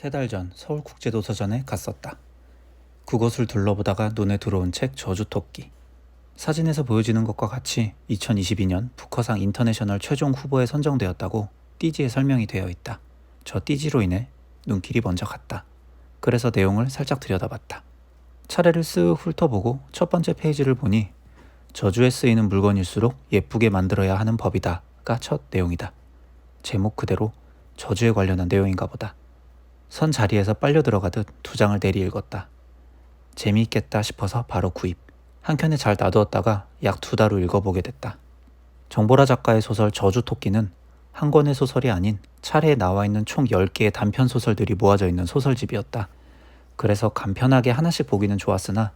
세 달 전 서울국제도서전에 갔었다. 그곳을 둘러보다가 눈에 들어온 책 저주토끼. 사진에서 보여지는 것과 같이 2022년 부커상 인터내셔널 최종 후보에 선정되었다고 띠지에 설명이 되어 있다. 저 띠지로 인해 눈길이 먼저 갔다. 그래서 내용을 살짝 들여다봤다. 차례를 쓱 훑어보고 첫 번째 페이지를 보니 저주에 쓰이는 물건일수록 예쁘게 만들어야 하는 법이다가 첫 내용이다. 제목 그대로 저주에 관련한 내용인가 보다. 선 자리에서 빨려 들어가듯 두 장을 내리 읽었다. 재미있겠다 싶어서 바로 구입. 한켠에 잘 놔두었다가 약 두 달 후 읽어보게 됐다. 정보라 작가의 소설 저주 토끼는 한 권의 소설이 아닌 차례에 나와 있는 총 10개의 단편 소설들이 모아져 있는 소설집이었다. 그래서 간편하게 하나씩 보기는 좋았으나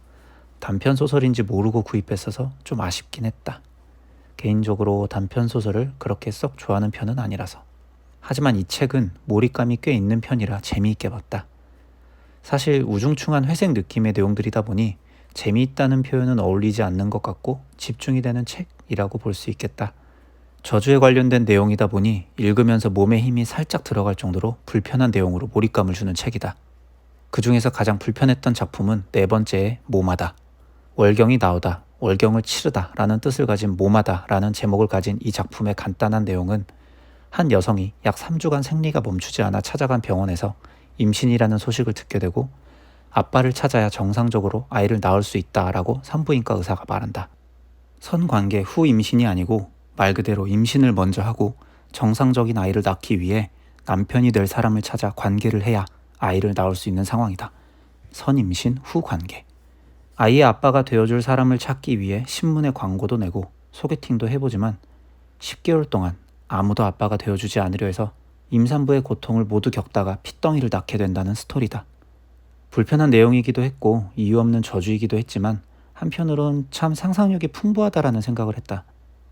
단편 소설인지 모르고 구입했어서 좀 아쉽긴 했다. 개인적으로 단편 소설을 그렇게 썩 좋아하는 편은 아니라서. 하지만 이 책은 몰입감이 꽤 있는 편이라 재미있게 봤다. 사실 우중충한 회색 느낌의 내용들이다 보니 재미있다는 표현은 어울리지 않는 것 같고 집중이 되는 책이라고 볼 수 있겠다. 저주에 관련된 내용이다 보니 읽으면서 몸에 힘이 살짝 들어갈 정도로 불편한 내용으로 몰입감을 주는 책이다. 그 중에서 가장 불편했던 작품은 네 번째의 모마다. 월경이 나오다, 월경을 치르다 라는 뜻을 가진 모마다 라는 제목을 가진 이 작품의 간단한 내용은 한 여성이 약 3주간 생리가 멈추지 않아 찾아간 병원에서 임신이라는 소식을 듣게 되고 아빠를 찾아야 정상적으로 아이를 낳을 수 있다라고 산부인과 의사가 말한다. 선관계 후 임신이 아니고 말 그대로 임신을 먼저 하고 정상적인 아이를 낳기 위해 남편이 될 사람을 찾아 관계를 해야 아이를 낳을 수 있는 상황이다. 선임신 후 관계. 아이의 아빠가 되어줄 사람을 찾기 위해 신문에 광고도 내고 소개팅도 해보지만 10개월 동안 아무도 아빠가 되어주지 않으려 해서 임산부의 고통을 모두 겪다가 핏덩이를 낳게 된다는 스토리다. 불편한 내용이기도 했고 이유 없는 저주이기도 했지만 한편으론 참 상상력이 풍부하다라는 생각을 했다.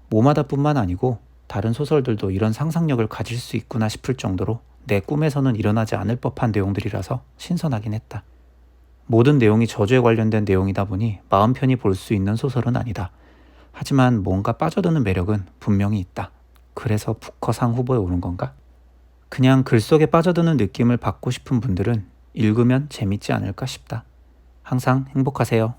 모마다뿐만 아니고 다른 소설들도 이런 상상력을 가질 수 있구나 싶을 정도로 내 꿈에서는 일어나지 않을 법한 내용들이라서 신선하긴 했다. 모든 내용이 저주에 관련된 내용이다 보니 마음 편히 볼 수 있는 소설은 아니다. 하지만 뭔가 빠져드는 매력은 분명히 있다. 그래서 부커상 후보에 오른 건가? 그냥 글 속에 빠져드는 느낌을 받고 싶은 분들은 읽으면 재밌지 않을까 싶다. 항상 행복하세요.